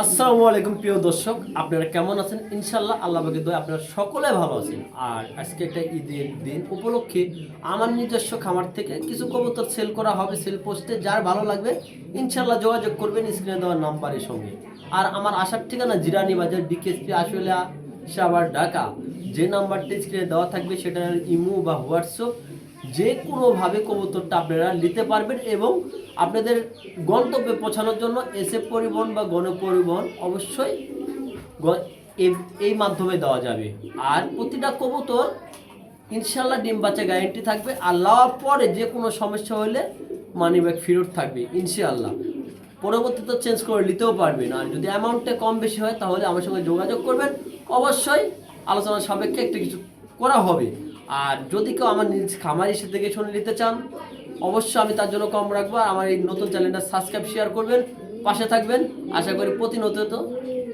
আসসালামু আলাইকুম, প্রিয় দর্শক। আপনারা কেমন আছেন? ইনশাল্লাহ আল্লাহ বাকি দোয়া আপনারা সকলে ভালো আছেন। আর আজকে একটা ঈদের দিন উপলক্ষে আমার নিজস্ব খামার থেকে কিছু কবুতর সেল করা হবে সেল পোস্টে। যার ভালো লাগবে ইনশাল্লাহ যোগাযোগ করবেন স্ক্রিনে দেওয়ার নাম্বারের সঙ্গে। আর আমার আসার ঠিকানা জিরানি বাজার, বিকেএসপি আসলে সাবার ঢাকা। যে নাম্বারটি স্ক্রিনে দেওয়া থাকবে সেটা ইমো বা হোয়াটসঅ্যাপ যে কোনোভাবে কবুতরটা আপনারা নিতে পারবেন এবং আপনাদের গন্তব্যে পৌঁছানোর জন্য এসএফ পরিবহন বা গণপরিবহন অবশ্যই এই- মাধ্যমে দেওয়া যাবে। আর প্রতিটা কবুতর ইনশাল্লাহ ডিম বাচ্চা গ্যারেন্টি থাকবে। আর লওয়ার পরে যে কোনো সমস্যা হলে মানি ব্যাগ ফেরত থাকবে ইনশাআল্লাহ পরবর্তীতে চেঞ্জ করে নিতেও পারবেন। আর যদি অ্যামাউন্টটা কম বেশি হয়, তাহলে আমার সঙ্গে যোগাযোগ করবেন। অবশ্যই আলোচনা সাপেক্ষে একটা কিছু করা হবে। আর যদি কেউ আমার নিজ খামার এসে থেকে শুনে নিতে চান, অবশ্যই আমি তার জন্য কম রাখব আমার এই নতুন চ্যানেলটা সাবস্ক্রাইব শেয়ার করবেন, পাশে থাকবেন। আশা করি প্রতিনিয়ত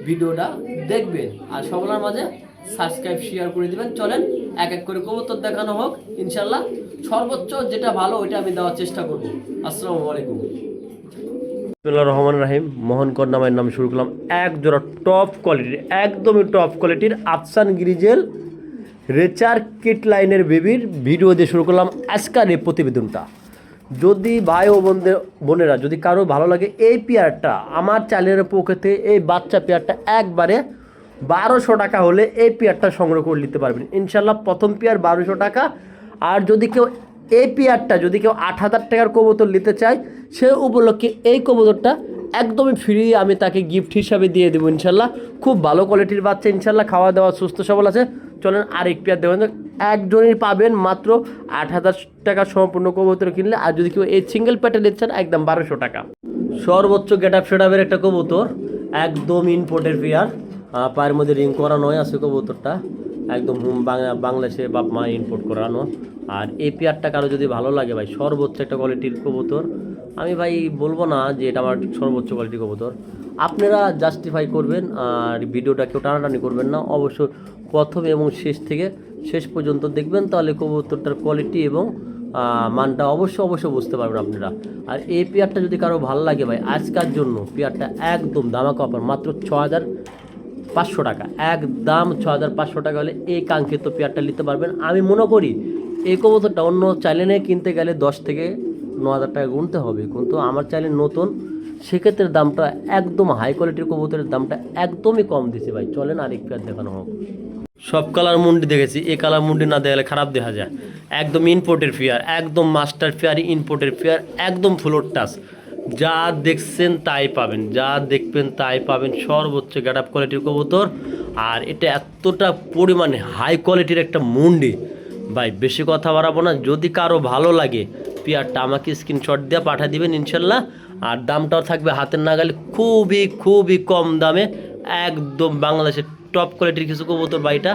ভিডিওটা দেখবেন আর সকলের মাঝে সাবস্ক্রাইব শেয়ার করে দিবেন। চলেন, এক এক করে কবুতর দেখানো হোক। ইনশাল্লাহ সর্বোচ্চ যেটা ভালো, ওইটা আমি দেওয়ার চেষ্টা করব। আসসালামু আলাইকুম। বিসমুল্লাহ রহমান রাহিম। মোহন কন্যামায়ের নামে শুরু করলাম। এক জোড়া টপ কোয়ালিটির একদমই টপ কোয়ালিটির আফসান গ্রিজেল রেচার কিট লাইনের বেবির ভিডিও দিয়ে শুরু করলাম আজকের এই প্রতিবেদনটা। যদি ভাই ও বোনদের বোনেরা, যদি কারও ভালো লাগে এই পেয়ারটা, আমার চ্যানেলের পক্ষে এই বাচ্চা পেয়ারটা একবারে বারোশো টাকা হলে এই পেয়ারটা সংগ্রহ করে নিতে পারবেন। ইনশাল্লাহ প্রথম পেয়ার বারোশো টাকা। আর যদি কেউ এই পেয়ারটা, যদি কেউ আট হাজার টাকার কবুতর নিতে চায়, সে উপলক্ষে এই কবুতরটা একদমই ফ্রি আমি তাকে গিফট হিসাবে দিয়ে দেবো ইনশাল্লাহ। খুব ভালো কোয়ালিটির বাচ্চা, ইনশাল্লাহ খাওয়া দাওয়া সুস্থ সবল আছে। চলেন আর এক পেয়ার দেবেন একজনই পাবেন মাত্র আট হাজার টাকা সম্পূর্ণ কবুতর কিনলে। আর যদি কেউ এই সিঙ্গেল প্যাটে নিচ্ছেন একদম বারোশো টাকা। সর্বোচ্চ গেট আপ সেট একটা কবুতর, একদম ইনপোর্টের পেয়ার পায়ের মধ্যে রিং করা নয় আছে কবুতরটা। একদম বাংলা, বাংলাদেশে বাপ মা ইম্পোর্ট করানো। আর এই পেয়ারটা কারও যদি ভালো লাগে ভাই, সর্বোচ্চ একটা কোয়ালিটির কবুতর। আমি ভাই বলব না যে এটা আমার সর্বোচ্চ কোয়ালিটির কবুতর। আপনারা জাস্টিফাই করবেন আর ভিডিওটা কেউ টানাটানি করবেন না। অবশ্য প্রথম এবং শেষ থেকে শেষ পর্যন্ত দেখবেন, তাহলে কবুতরটার কোয়ালিটি এবং মানটা অবশ্যই অবশ্যই বুঝতে পারবেন আপনারা। আর এই পেয়ারটা যদি কারও ভালো লাগে ভাই, আজকার জন্য পেয়ারটা একদম দামা অফার মাত্র ছ হাজার পাঁচশো টাকা। একদম ছ হাজার পাঁচশো টাকা হলে এই কাঙ্ক্ষিত পেয়ারটা নিতে পারবেন। আমি মনে করি এই কবুতরটা অন্য চ্যানেলে কিনতে গেলে দশ থেকে ন হাজার টাকা গুনতে হবে। কিন্তু আমার চ্যানেল নতুন, সেক্ষেত্রে দামটা একদম হাই কোয়ালিটির কবুতরের দামটা একদমই কম দিছে ভাই। চলেন আরেক পেয়ার দেখানো হোক। সব কালার মুন্ডি দেখেছি। এই কালার মুন্ডি না দেখালে খারাপ দেখা যায়। একদম ইনপোর্টের ফেয়ার একদম মাস্টার ফেয়ার ইনপোর্টের ফেয়ার একদম ফ্লোর টাচ যা দেখছেন তাই পাবেন, যা দেখবেন তাই পাবেন, সর্বোচ্চ গ্যাট আপ কোয়ালিটির কবুতর। আর এটা এতটা পরিমাণে হাই কোয়ালিটির একটা মুন্ডি। ভাই, বেশি কথা বাড়াবো না, যদি কারও ভালো লাগে, পেয়ারটা আমাকে স্ক্রিনশট দিয়ে পাঠিয়ে দিবেন ইনশাল্লাহ। আর দামটাও থাকবে হাতের নাগালে খুবই খুবই কম দামে। একদম বাংলাদেশের টপ কোয়ালিটির কিছু কবুতর বাড়িটা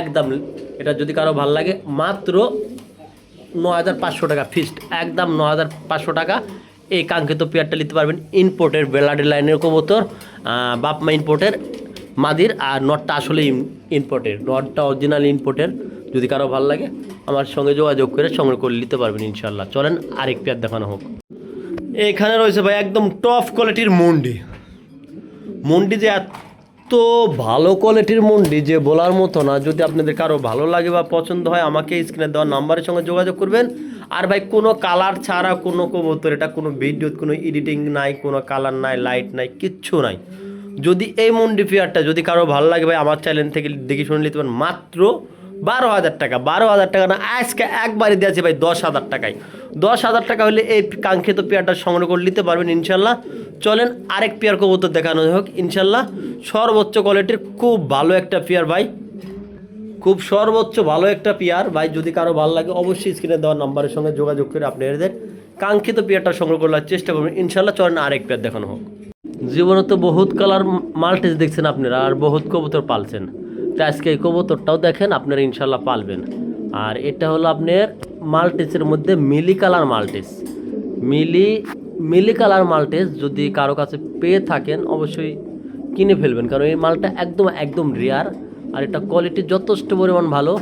একদম, এটা যদি কারও ভালো লাগে, মাত্র ন হাজার পাঁচশো টাকা ফিক্সড একদম ন হাজার পাঁচশো টাকা। এই কাঙ্ক্ষিত পেয়ারটা নিতে পারবেন ইনপোর্টের বেলাডি লাইনের কবুতর বাপমা ইনপোর্টের মাদির, আর নটটা আসলে ইনপোর্টের নটটা অরিজিনাল ইনপোর্টের যদি কারও ভালো লাগে আমার সঙ্গে যোগাযোগ করে সংগ্রহ করে নিতে পারবেন ইনশাল্লাহ চলেন আরেক পেয়ার দেখানো হোক। এখানে রয়েছে ভাই একদম টপ কোয়ালিটির মন্ডি। মন্ডি যে এত ভালো কোয়ালিটির মন্ডি যে বলার মতো না, যদি আপনাদের কারও ভালো লাগে বা পছন্দ হয় আমাকে স্ক্রিনে দেওয়া নাম্বারের সঙ্গে যোগাযোগ করবেন। আর ভাই, কোনো কালার ছাড়া কোনো কবুতর, এটা কোনো ভিডিও কোনো এডিটিং নাই, কোনো কালার নাই লাইট নাই, কিচ্ছু নাই। যদি এই মন্ডি ফিয়ারটা যদি কারও ভালো লাগে ভাই, আমার চ্যানেল থেকে দেখে শুনে নিতে পারেন, মাত্র বারো হাজার টাকা। বারো হাজার টাকা না, আজকে একবারে দিয়েছে ভাই, দশ হাজার টাকায়। দশ হাজার টাকা হলে এই কাঙ্ক্ষিত পেয়ারটা সংগ্রহ করে নিতে পারবেন, ইনশাল্লাহ। চলেন আরেক পেয়ার কবুতর দেখানো হোক ইনশাল্লাহ। সর্বোচ্চ কোয়ালিটির খুব ভালো একটা পেয়ার ভাই। খুব সর্বোচ্চ ভালো একটা পেয়ার। ভাই, যদি কারও ভালো লাগে, অবশ্যই স্ক্রিনে দেওয়া নাম্বারের সঙ্গে যোগাযোগ করে আপনি এদের কাঙ্ক্ষিত পেয়ারটা সংগ্রহ করার চেষ্টা করবেন। ইনশাল্লাহ চলেন আরেক পেয়ার দেখানো হোক। জীবনে তো বহুত কালার মাল্টেজ দেখছেন আপনারা, আর বহুত কবুতর পালছেন। তো আজকে এই কবুতরটাও দেখেন, আপনারা ইনশাল্লাহ পালবেন। আর এটা হলো আপনার মাল্টেসের মধ্যে মিলি কালার মাল্টেস মিলি মিলি কালার মাল্টেস যদি কারও কাছে পেয়ে থাকেন, অবশ্যই কিনে ফেলবেন। কারণ এই মালটা একদম একদম রেয়ার আর এটা কোয়ালিটি যথেষ্ট পরিমাণ ভালো।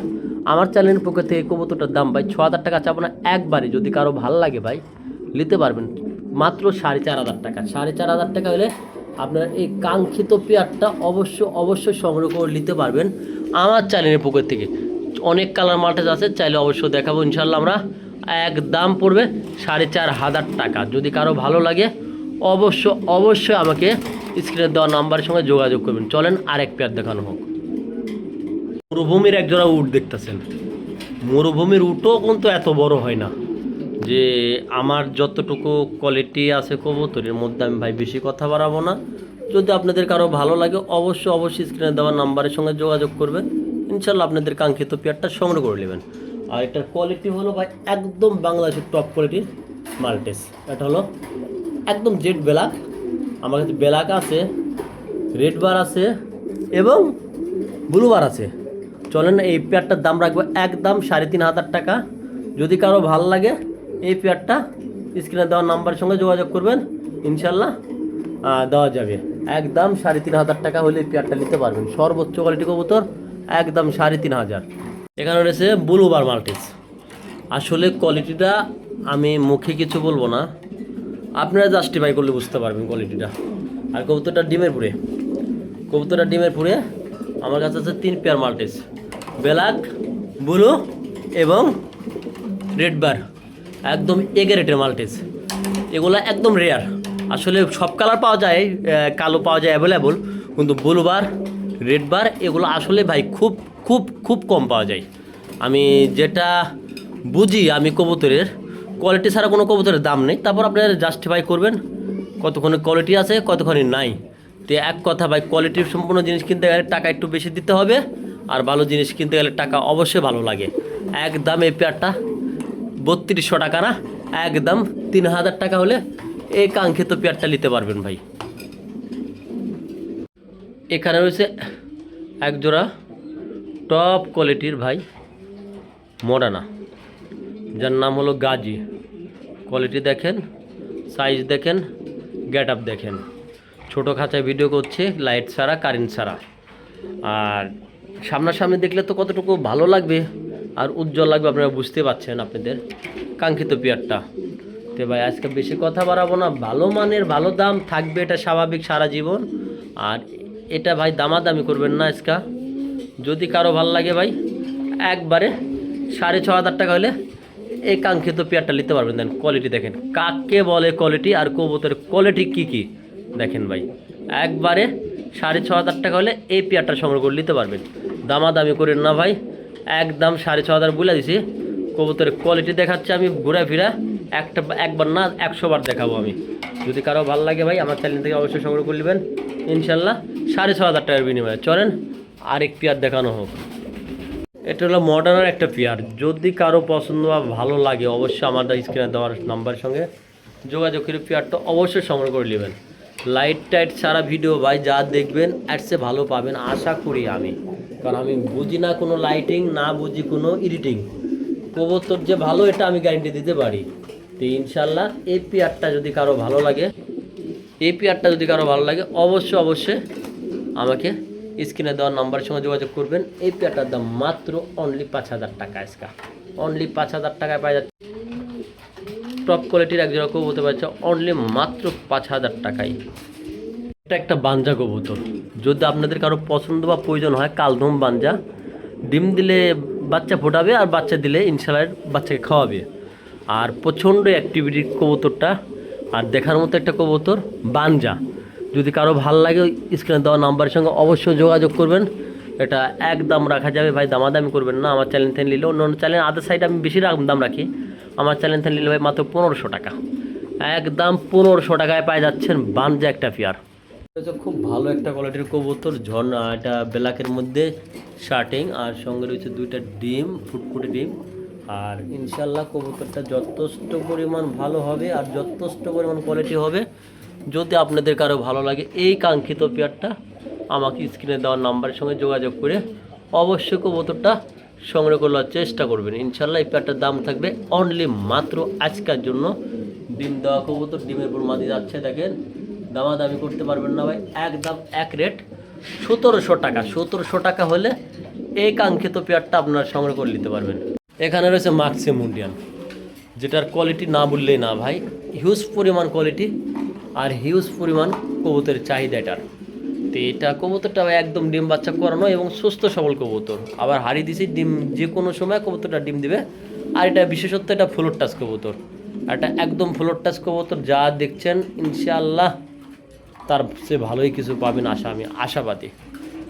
আমার চ্যানেলের পক্ষ থেকে কবুতরটার দাম ভাই ছ হাজার টাকা চাবো না একবারে যদি কারও ভালো লাগে ভাই, নিতে পারবেন। মাত্র সাড়ে চার হাজার টাকা। সাড়ে চার হাজার টাকা হলে আপনারা এই কাঙ্ক্ষিত পেয়ারটা অবশ্য, অবশ্যই সংগ্রহ করে নিতে পারবেন আমার চ্যানেলের পক্ষ থেকে। অনেক কালার মাল্টেজ আছে, চাইলে অবশ্যই দেখাবো ইনশাল্লাহ আমরা। এক দাম পড়বে সাড়ে চার হাজার টাকা। যদি কারও ভালো লাগে, অবশ্য, অবশ্যই আমাকে স্ক্রিনে দেওয়া নাম্বারের সঙ্গে যোগাযোগ করবেন। চলেন আরেক পেয়ার দেখানো হোক। মরুভূমির একজোড়া উট দেখতেছেন। মরুভূমির উটও কিন্তু এত বড় হয় না যে আমার যতটুকু কোয়ালিটি আছে কবুতরের মধ্যে আমি ভাই বেশি কথা বাড়াবো না। যদি আপনাদের কারও ভালো লাগে, অবশ্যই অবশ্যই স্ক্রিনে দেওয়া নাম্বারের সঙ্গে যোগাযোগ করবেন। ইনশাল্লাহ আপনাদের কাঙ্ক্ষিত পেয়ারটা সংগ্রহ করে নেবেন। আর এটার কোয়ালিটি হলো ভাই একদম বাংলাদেশের টপ কোয়ালিটির মাল্টেস। এটা হলো একদম জেড ব্ল্যাক। আমার কাছে ব্ল্যাক আছে, রেড বার আছে এবং ব্লু বার আছে। চলেন না এই পেয়ারটার দাম রাখব একদম সাড়ে তিন হাজার টাকা। যদি কারও ভালো লাগে, এই পেয়ারটা স্ক্রিনে দেওয়া নাম্বারের সঙ্গে যোগাযোগ করবেন, ইনশাল্লাহ দেওয়া যাবে। একদম সাড়ে তিন হাজার টাকা হলে এই পেয়ারটা নিতে পারবেন। সর্বোচ্চ কোয়ালিটি কবুতর, একদম সাড়ে তিন হাজার। এখানে রয়েছে ব্লু বার মাল্টিস। আসলে কোয়ালিটিটা আমি মুখে কিছু বলব না। আপনারা জাস্টিফাই করলে বুঝতে পারবেন কোয়ালিটিটা আর কবুতরটা ডিমের পুরে কবুতরটা ডিমের পুরে আমার কাছে আছে তিন পেয়ার মাল্টিস। ব্ল্যাক, ব্লু এবং রেড বার। একদম এগে রেটের মাল্টিস এগুলো একদম রেয়ার আসলে সব কালার পাওয়া যায় কালো পাওয়া যায় অ্যাভেলেবল কিন্তু ব্লু বার রেড বার এগুলো আসলে ভাই খুব খুব খুব কম পাওয়া যায়। আমি যেটা বুঝি আমি কবুতরের কোয়ালিটি ছাড়া কোনো কবুতরের দাম নেই। তারপর আপনারা জাস্টিফাই করবেন কতক্ষণে কোয়ালিটি আছে কতক্ষণে নাই। তো এক কথা ভাই কোয়ালিটির সম্পূর্ণ জিনিস কিনতে গেলে টাকা একটু বেশি দিতে হবে। আর ভালো জিনিস কিনতে গেলে টাকা অবশ্যই ভালো লাগে। একদম এই পেয়ারটা বত্রিশশো টাকা না? একদম তিন হাজার টাকা হলে এই কাঙ্ক্ষিত পেয়ারটা নিতে পারবেন ভাই। এখানে রয়েছে এক জোড়া টপ কোয়ালিটির ভাই মোডানা, যার নাম হলো গাজী। কোয়ালিটি দেখেন, সাইজ দেখেন, গেট আপ দেখেন। ছোটো খাঁচায় ভিডিও করছে, লাইট ছাড়া, কারেন্ট ছাড়া। আর সামনাসামনি দেখলে তো কতটুকু ভালো লাগবে আর উজ্জ্বল লাগবে আপনারা বুঝতে পারছেন আপনাদের। কাঙ্ক্ষিত পেয়ারটা। তো ভাই, আজকে বেশি কথা বাড়াবো না। ভালো মানের ভালো দাম থাকবে, এটা স্বাভাবিক সারা জীবন। আর এটা ভাই দামাদামি করবেন না আজকা। যদি কারও ভালো লাগে ভাই, একবারে সাড়ে ছ হাজার টাকা হলে এই কাঙ্ক্ষিত পেয়ারটা নিতে পারবেন। দেন কোয়ালিটি দেখেন। কাকে বলে কোয়ালিটি আর কবুতরের কোয়ালিটি কি কি? দেখেন ভাই, একবারে সাড়ে ছ হাজার টাকা হলে এই পেয়ারটা সংগ্রহ করে নিতে পারবেন। দামাদামি করেন না ভাই। একদম সাড়ে ছ হাজার বলে দিছি। কবুতরের কোয়ালিটি দেখাচ্ছে আমি ঘুরে ফিরা একটা একবার না, একশো বার দেখাবো আমি। যদি কারও ভালো লাগে ভাই, আমার চ্যানেল থেকে অবশ্যই সংগ্রহ করে নেবেন। ইনশাল্লাহ সাড়ে ছ হাজার টাকার বিনিময়ে। চলেন, আরেক পেয়ার দেখানো হোক। এটা হলো মডার্নের একটা পেয়ার। যদি কারও পছন্দ বা ভালো লাগে, অবশ্যই আমাদের স্ক্রিনে দেওয়ার নাম্বারের সঙ্গে যোগাযোগ করে পেয়ারটা অবশ্যই সংগ্রহ করে নেবেন। লাইট টাইট ছাড়া ভিডিও ভাই, যা দেখবেন অ্যাডসে ভালো পাবেন, আশা করি আমি। কারণ আমি বুঝি না কোনো লাইটিং না বুঝি কোনো এডিটিং কবুতর যে ভালো, এটা আমি গ্যারেন্টি দিতে পারি। তো ইনশাল্লাহ এই পেয়ারটা যদি কারও ভালো লাগে এই পেয়ারটা যদি কারও ভালো লাগে, অবশ্যই অবশ্যই আমাকে স্ক্রিনে দেওয়ার নাম্বারের সঙ্গে যোগাযোগ করবেন। এই পেয়ারটার দাম মাত্র অনলি পাঁচ হাজার টাকা, আজকা। অনলি পাঁচ হাজার টাকায় পাওয়া যাচ্ছে। টপ কোয়ালিটির এক জোড়া কবুতর পাচ্ছে অনলি মাত্র পাঁচ হাজার টাকায়। এটা একটা বাঞ্জা কবুতর। যদি আপনাদের কারও পছন্দ বা প্রয়োজন হয় কালদম বাঞ্জা, ডিম দিলে বাচ্চা ফোটাবে আর বাচ্চা দিলে ইনশাল্লাহ বাচ্চাকে খাওয়াবে। আর প্রচণ্ড অ্যাক্টিভিটির কবুতরটা, আর দেখার মতো একটা কবুতর, বাঞ্জা। যদি কারও ভালো লাগে স্ক্রিনে দেওয়া নাম্বারের সঙ্গে অবশ্যই যোগাযোগ করবেন। এটা একদম রাখা যাবে, ভাই, দামাদামি করবেন না। আমার চ্যানেল থেকে নিলে অন্য অন্য চ্যানেল আদার সাইডে আমি বেশি দাম রাখি। আমার চ্যানেল থেকে নিলে ভাই মাত্র পনেরোশো টাকা। একদম পনেরোশো টাকায় পাই যাচ্ছেন বাঞ্জা একটা পেয়ার খুব ভালো একটা কোয়ালিটির কবুতর, ঝর্ণা, এটা ব্ল্যাকের মধ্যে শার্টিং, আর সঙ্গে রয়েছে দুইটা ডিম, ফুটফুটে ডিম। আর ইনশাল্লাহ কবুতরটা যথেষ্ট পরিমাণ ভালো হবে আর যথেষ্ট পরিমাণ কোয়ালিটি হবে। যদি আপনাদের কারও ভালো লাগে এই কাঙ্ক্ষিত পেয়ারটা আমাকে স্ক্রিনে দেওয়ার নাম্বারের সঙ্গে যোগাযোগ করে অবশ্যই কবুতরটা সংগ্রহ করার চেষ্টা করবেন। ইনশাল্লাহ এই পেয়ারটার দাম থাকবে অনলি মাত্র আজকের জন্য। ডিম দেওয়া কবুতর, ডিমের উপর মাদি যাচ্ছে, দেখেন। দামাদামি করতে পারবেন না ভাই, একদম এক রেট সতেরোশো টাকা সতেরোশো টাকা হলে এই কাঙ্ক্ষিত পেয়ারটা আপনারা সংগ্রহ করে নিতে পারবেন। এখানে রয়েছে মাক্সি মুন্ডিয়ান যেটার কোয়ালিটি না বললেই না ভাই হিউজ পরিমাণ কোয়ালিটি আর হিউজ পরিমাণ কবুতরের চাহিদা এটার। তো এটা কবুতরটা একদম ডিম বাচ্চা করানো এবং সুস্থ সবল কবুতর। আবার হারিয়ে দিছি, ডিম যে কোনো সময় কবুতরটা ডিম দিবে। আর এটা বিশেষত্ব, এটা ফ্লোর টাচ কবুতর। এটা একদম ফ্লোর টাচ কবুতর, যা দেখছেন, ইনশাআল্লাহ তার সে ভালোই কিছু পাবেন আশা, আমি আশাবাদী।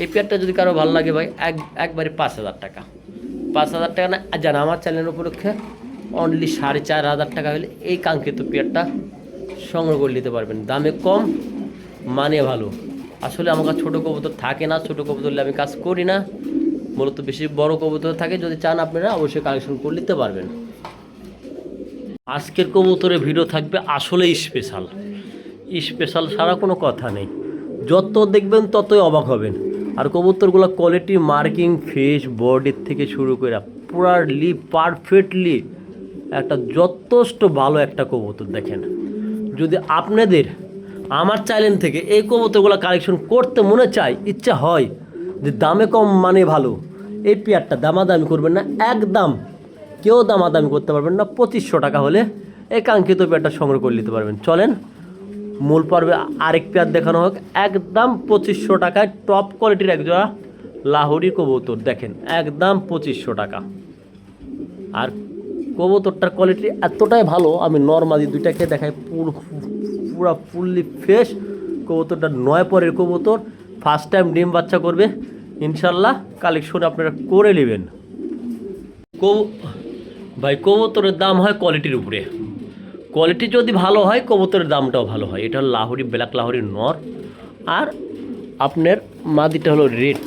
এই পেয়ারটা যদি কারও ভালো লাগে ভাই, এক, একবারে পাঁচ হাজার টাকা। পাঁচ হাজার টাকা না জান, আমার চ্যানেল উপলক্ষে অনলি সাড়ে চার হাজার টাকা হলে এই কাঙ্ক্ষিত পেয়ারটা সংগ্রহ করে নিতে পারবেন। দামে কম মানে ভালো। আসলে আমার কাছে ছোটো কবুতর থাকে না, ছোটো কবুতর আমি কাজ করি না। মূলত বেশি বড় কবুতর থাকে, যদি চান আপনারা অবশ্যই কালেকশন করে নিতে পারবেন। আজকের কবুতরের ভিডিও থাকবে আসলেই স্পেশাল স্পেশাল ছাড়া কোনো কথা নেই। যত দেখবেন ততই অবাক হবেন। আর কবুতরগুলো কোয়ালিটি মার্কিং ফেস বডির থেকে শুরু করে পুরালি পারফেক্টলি একটা যথেষ্ট ভালো একটা কবুতর দেখেন। যদি আপনাদের আমার চ্যানেল থেকে এই কবুতরগুলো কালেকশন করতে মনে চায়, ইচ্ছা হয় যে দামে কম মানে ভালো। এই পেয়ারটা দামাদামি করবেন না, একদম কেউ দামাদামি করতে পারবেন না, পঁচিশশো টাকা হলে এই কাঙ্ক্ষিত পেয়ারটা সংগ্রহ করে নিতে পারবেন। চলেন, মূল পর্বে আরেক পেয়ার দেখানো হোক। একদম পঁচিশশো টাকায় টপ কোয়ালিটির একজোড়া লাহোরি কবুতর, দেখেন, একদম পঁচিশশো টাকা। আর কবুতরটার কোয়ালিটি এতটাই ভালো, আমি নর্মালি দুইটাকে দেখাই পুরো পুরো ফুললি ফ্রেশ কবুতরটা নয় পরের কবুতর। ফার্স্ট টাইম ডিম বাচ্চা করবে, ইনশাল্লাহ কালেকশন আপনারা করে নেবেন। কবু, ভাই, কবুতরের দাম হয় কোয়ালিটির উপরে। কোয়ালিটি যদি ভালো হয়, কবুতরের দামটাও ভালো হয়। এটা হলো লাহোরি, ব্ল্যাক লাহোরির নর। আর আপনার মাদিটা হলো রেড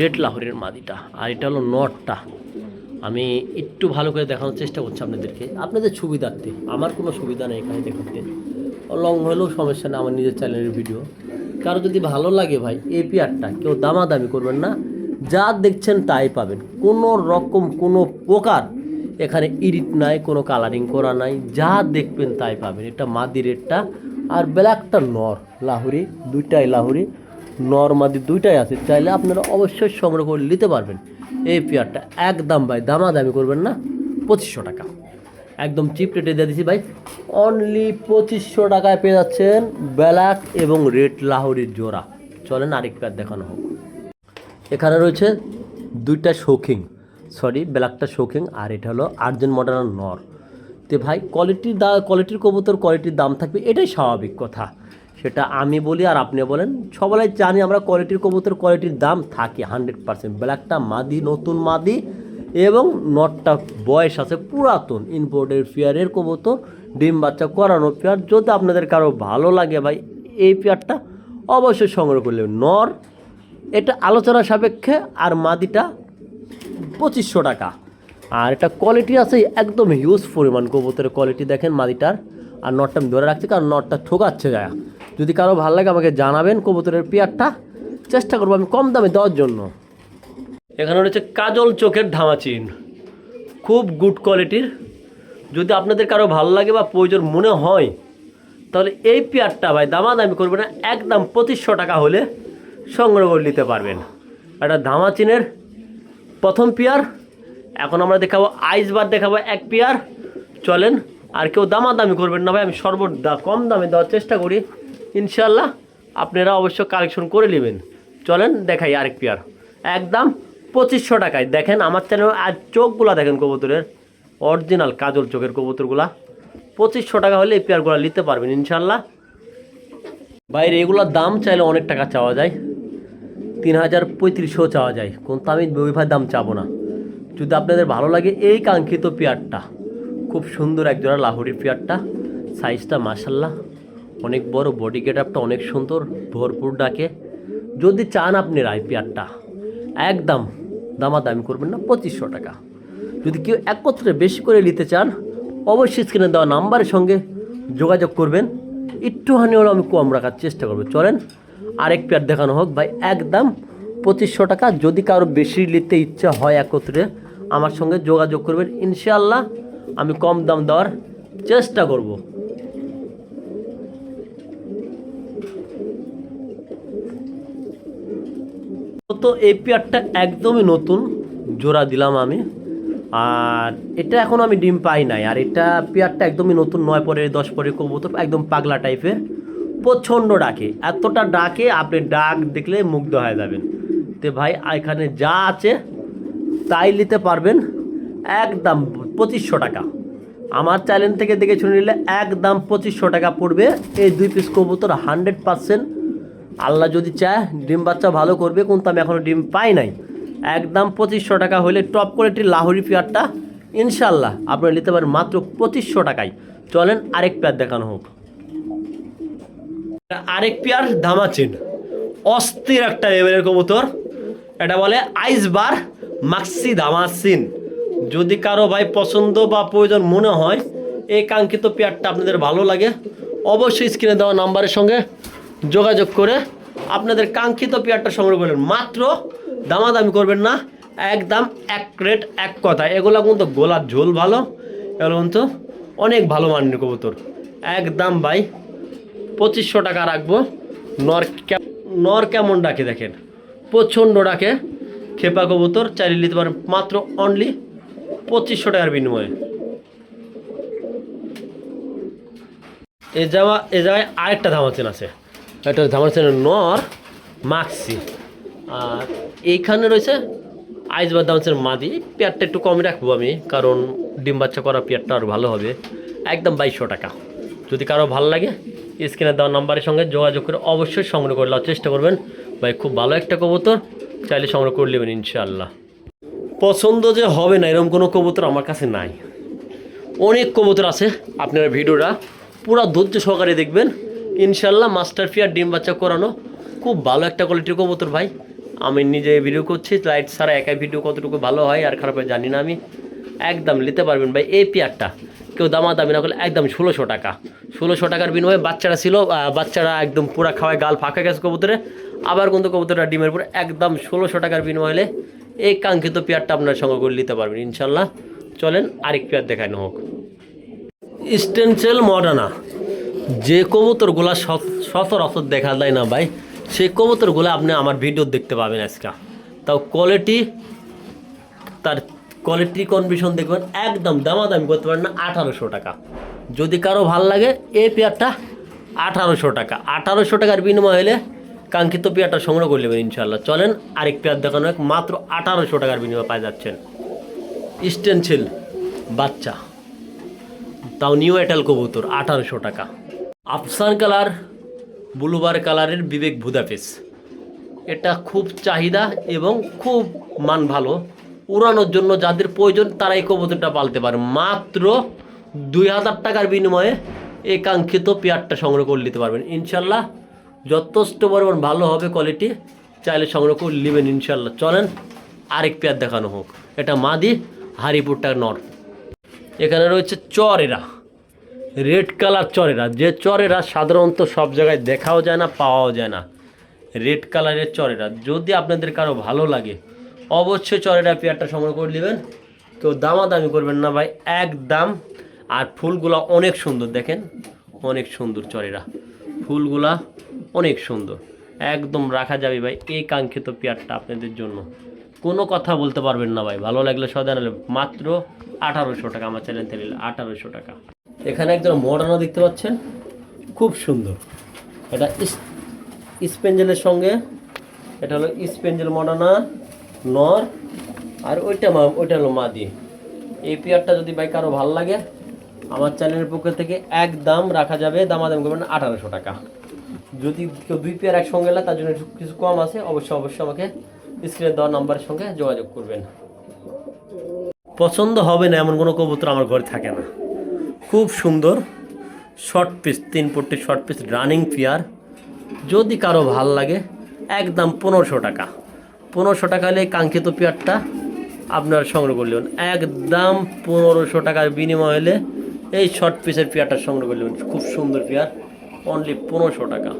রেড লাহোরির মাদিটা। আর এটা হলো নটটা আমি একটু ভালো করে দেখানোর চেষ্টা করছি আপনাদেরকে। আপনাদের সুবিধার্থে। আমার কোনো সুবিধা নেই এখানে দেখাতে লং হলেও সমস্যা নেই আমার নিজের চ্যানেলের ভিডিও কারও যদি ভালো লাগে ভাই এই পেয়ারটা কেউ দামাদামি করবেন না। যা দেখছেন তাই পাবেন। কোনো রকম, কোনো প্রকার এখানে ইডিট নাই, কোনো কালারিং করা নাই। যা দেখবেন তাই পাবেন। এটা মাদি রেটটা আর ব্ল্যাকটা নর। লাহুরি, দুইটাই লাহুরি। নর মাদি দুইটাই আছে। চাইলে আপনারা অবশ্যই সংগ্রহ করে নিতে পারবেন। এই পেয়ারটা একদম ভাই, দামাদামি করবেন না, পঁচিশশো টাকা। একদম চিপ রেটে দিয়ে দিছি ভাই। অনলি পঁচিশশো টাকায় পেয়ে যাচ্ছেন ব্ল্যাক এবং রেড লাহোরির জোড়া। চলেন আরেক পেয়ার দেখানো হোক। এখানে রয়েছে দুইটা শৌখিং সরি ব্ল্যাকটা শৌখিং আর এটা হলো আর্জেন্ট মডার্ন নর। তে ভাই কোয়ালিটির দা কোয়ালিটির কবুতর কোয়ালিটির দাম থাকবে, এটাই স্বাভাবিক কথা। সেটা আমি বলি আর আপনি বলেন। সবাই জানি আমরা কোয়ালিটির কবুতর কোয়ালিটির দাম থাকে হান্ড্রেড পার্সেন্ট ব্ল্যাকটা মাদি, নতুন মাদি এবং নটটা বয়স আছে পুরাতন। ইম্পোর্টের পেয়ারের কবুতর, ডিম বাচ্চা করানো পেয়ার যদি আপনাদের কারও ভালো লাগে ভাই, এই পেয়ারটা অবশ্যই সংগ্রহ করলে। নর, এটা আলোচনা সাপেক্ষে আর মাদিটা পঁচিশশো টাকা। আর এটা কোয়ালিটি আছে, একদম হিউজ পরিমাণ কবুতরের কোয়ালিটি দেখেন মাদিটার। আর নটটা আমি ধরে রাখছি, কারণ নটটা ঠোকাচ্ছে যায় যদি কারও ভালো লাগে আমাকে জানাবেন কবুতরের পেয়ারটা, চেষ্টা করব আমি কম দামে দেওয়ার জন্য। এখানে রয়েছে কাজল চোখের ধামাচিন। খুব গুড কোয়ালিটির যদি আপনাদের কারও ভালো লাগে বা প্রয়োজন মনে হয়, তাহলে এই পেয়ারটা ভাই দামাদামি করবে না, একদম পঁচিশশো টাকা হলে সংগ্রহ করে নিতে পারবেন। একটা ধামাচিনের প্রথম পেয়ার। এখন আমরা দেখাবো আইস বার দেখাবো এক পেয়ার। চলেন, আর কেউ দামাদামি করবেন না ভাই, আমি সর্বদা কম দামে দেওয়ার চেষ্টা করি। ইনশাল্লাহ আপনারা অবশ্য কালেকশন করে নেবেন। চলেন দেখাই আরেক পেয়ার একদম পঁচিশশো টাকায়। দেখেন আমার চ্যানেল আর চোখগুলা দেখেন কবুতরের। অরিজিনাল কাজল চোখের কবুতরগুলা। পঁচিশশো টাকা হলে এই পেয়ারগুলো নিতে পারবেন ইনশাল্লাহ বাইরে এগুলোর দাম চাইলে অনেক টাকা চাওয়া যায়। তিন হাজার পঁয়ত্রিশশো চাওয়া যায়। কিন্তু আমি ওইভাবে দাম চাবো না। যদি আপনাদের ভালো লাগে এই কাঙ্ক্ষিত পেয়ারটা খুব সুন্দর একজোড়া লাহোরির পেয়ারটা সাইজটা মাসাল্লাহ অনেক বড় বডি গেট আপটা অনেক সুন্দর, ভরপুর ডাকে যদি চান আপনারা এই পেয়ারটা একদম দামাদামি করবেন না, পঁচিশশো টাকা। যদি কেউ একত্রে বেশি করে নিতে চান, অবশ্যই স্ক্রিনে দেওয়া নাম্বারের সঙ্গে যোগাযোগ করবেন। একটুখানি হলেও আমি কম রাখার চেষ্টা করব। চলেন, আরেক পেয়ার দেখানো হোক। ভাই, একদম পঁচিশশো টাকা। যদি কারও বেশি নিতে ইচ্ছা হয় একত্রে, আমার সঙ্গে যোগাযোগ করবেন। ইনশাআল্লাহ আমি কম দাম দেওয়ার চেষ্টা করব। তো এই পেয়ারটা একদমই নতুন, জোড়া দিলাম আমি। আর এটা এখন আমি ডিম পাই নাই। আর এটা পেয়ারটা একদমই নতুন, নয় পরে দশ পরে কবুতর, একদম পাগলা টাইপের। প্রচণ্ড ডাকে, এতটা ডাকে, আপনি ডাক দেখলে মুগ্ধ হয়ে যাবেন। তো ভাই, এখানে যা আছে, তাই নিতে পারবেন। একদম পঁচিশশো টাকা। আমার চ্যানেল থেকে দেখে শুনে নিলে একদম পঁচিশশো টাকা পড়বে। এই দুই পিস কবুতর হান্ড্রেড পারসেন্ট আল্লাহ যদি চায়, ডিম বাচ্চা ভালো করবে, কিন্তু আমি এখনও ডিম পাই নাই। একদম পঁচিশশো টাকা হলে টপ কোয়ালিটির লাহোরি পেয়ারটা ইনশাল্লাহ আপনারা নিতে পারেন মাত্র পঁচিশশো টাকায়। চলেন আরেক পেয়ার দেখানো হোক। আরেক পেয়ার ধামাচিন। অস্থির একটা লেভেলের কবুতর। এটা বলে আইস বার মাক্সি ধামাসিন যদি কারও ভাই পছন্দ বা প্রয়োজন মনে হয়, এই কাঙ্ক্ষিত পেয়ারটা আপনাদের ভালো লাগে, অবশ্যই স্ক্রিনে দেওয়া নাম্বারের সঙ্গে যোগাযোগ করে আপনাদের কাঙ্ক্ষিত পেয়ারটা সংগ্রহ করবেন। মাত্র দামাদামি করবেন না, একদম এক রেট এক কথা এগুলো কিন্তু গোলার ঝোল ভালো, এগুলো কিন্তু অনেক ভালো মানের কবুতর। একদম ভাই, পঁচিশশো টাকা রাখব। নর নর কেমন ডাকে দেখেন? প্রচণ্ড ডাকে খেপা কবুতর চালিয়ে নিতে পারেন মাত্র অনলি পঁচিশশো টাকার বিনিময়ে। এ যাওয়া, এ জায়গায় আরেকটা ধামাচেন আছে একটা ধামাচেনের নর মাক্সি। আর এইখানে রয়েছে আইসবার ধামাচেন মাদি। পেয়ারটা একটু কমই রাখব আমি, কারণ ডিম বাচ্চা করা পেয়ারটা আর ভালো হবে। একদম বাইশশো টাকা। যদি কারও ভালো লাগে, স্ক্রিনে দেওয়া নাম্বারের সঙ্গে যোগাযোগ করে অবশ্যই সংগ্রহ করে নেওয়ার চেষ্টা করবেন। ভাই, খুব ভালো একটা কবুতর, চাইলে সংগ্রহ করে নেবেন ইনশাআল্লাহ। পছন্দ যে হবে না, এরকম কোনো কবুতর আমার কাছে নাই। অনেক কবুতর আছে, আপনারা ভিডিওটা পুরো ধৈর্য সহকারে দেখবেন। ইনশাল্লাহ মাস্টার ফিয়ার ডিম বাচ্চা করানো খুব ভালো একটা কোয়ালিটির কবুতর ভাই। আমি নিজে ভিডিও করছি লাইট ছাড়া একাই ভিডিও কতটুকু ভালো হয় আর খারাপ হয় জানি না আমি। একদম নিতে পারবেন ভাই, এই পেয়ারটা। কেউ দামা দামি না করলে একদম ষোলোশো টাকা। ষোলোশো টাকার বিনিময়ে বাচ্চারা ছিল বাচ্চারা একদম পুরা খাওয়ায় গাল ফাঁকা গেছে কবুতরে। আবার কিন্তু কবুতরটা ডিমের উপর একদম ষোলোশো টাকার বিনিময়ে হলে এই কাঙ্ক্ষিত পেয়ারটা আপনার সঙ্গে করে নিতে পারবেন, ইনশাল্লাহ। চলেন আরেক পেয়ার দেখানো হোক। স্টেনসেল মডানা। যে কবুতরগুলা সচরাচর দেখা যায় না ভাই, সেই কবুতরগুলো আপনি আমার ভিডিও দেখতে পাবেন আজকে। তাও কোয়ালিটি তার কোয়ালিটি কন্ডিশন দেখবেন, একদম দামাদামি করতে পারেন না, আঠারোশো টাকা। যদি কারও ভালো লাগে, এই পেয়ারটা আঠারোশো টাকা। আঠারোশো টাকার বিনিময় হলে কাঙ্ক্ষিত পেয়ারটা সংগ্রহ করে নেবেন ইনশাল্লাহ চলেন, আরেক পেয়ার দেখানো হোক মাত্র আঠারোশো টাকার বিনিময় পাওয়া যাচ্ছেন। স্টেনসিল বাচ্চা। তাও নিউ এটাল কবুতর, আঠারোশো টাকা। আফসান কালার, ব্লুবার কালারের বিবেক বুদাপেস এটা খুব চাহিদা এবং খুব মান ভালো। উড়ানোর জন্য যাদের প্রয়োজন তারা এই কবুতরটা পালতে পারে। মাত্র দুই হাজার টাকার বিনিময়ে এই কাঙ্ক্ষিত পেয়ারটা সংগ্রহ করে নিতে পারবেন। ইনশাল্লাহ যথেষ্ট পরিমাণ ভালো হবে কোয়ালিটি চাইলে সংগ্রহ করে নেবেন ইনশাল্লাহ। চলেন আরেক পেয়ার দেখানো হোক। এটা মাদি হারিপুরটা নর। এখানে রয়েছে চরেরা। Red colour চরেরা। যে চরেরা সাধারণত সব জায়গায় দেখাও যায় না, পাওয়াও যায় না। রেড কালারের চরেরা। যদি আপনাদের কারও ভালো লাগে, অবশ্যই চরেরা পেয়ারটা সংগ্রহ করে নেবেন। কেউ দামাদামি করবেন না ভাই, একদম। আর ফুলগুলা অনেক সুন্দর, দেখেন? অনেক সুন্দর চরেরা। ফুলগুলা অনেক সুন্দর। একদম রাখা যাবে ভাই, এই কাঙ্ক্ষিত পেয়ারটা আপনাদের জন্য। কোনো কথা বলতে পারবেন না ভাই, ভালো লাগলে সদা নাহলে মাত্র আঠারোশো টাকা, আমার চ্যানেল থেকে আঠারোশো টাকা। এখানে একজন মডার্নও দেখতে পাচ্ছেন। খুব সুন্দর। এটা স্পেঞ্জেলের সঙ্গে। এটা হলো স্পেঞ্জেল মডার্না, নর, আর ওইটা মা, ওইটা হলো মাদি এই পেয়ারটা যদি বাইক কারও ভালো লাগে, আমার চ্যানেলের পক্ষ থেকে একদম রাখা যাবে। দামাদাম করবেন আঠারোশো টাকা। যদি কেউ দুই পেয়ার একসঙ্গে এলে তার জন্য কিছু কম আছে, অবশ্যই অবশ্যই আমাকে স্ক্রিনে দেওয়া নাম্বারের সঙ্গে যোগাযোগ করবেন। পছন্দ হবে না এমন কোনো কবুতর আমার ঘরে থাকে না। খুব সুন্দর শর্ট পিস তিন পট্টি শর্ট পিস রানিং পেয়ার যদি কারও ভালো লাগে, একদম পনেরোশো টাকা। পনেরোশো টাকা হলে কাঙ্ক্ষিত পেয়ারটা আপনার সংগ্রহ করলেন একদম পনেরোশো টাকার বিনিময় হলে এই শর্ট পিসের পেয়ারটা সংগ্রহ করলেন খুব সুন্দর পেয়ার অনলি পনেরোশো টাকা।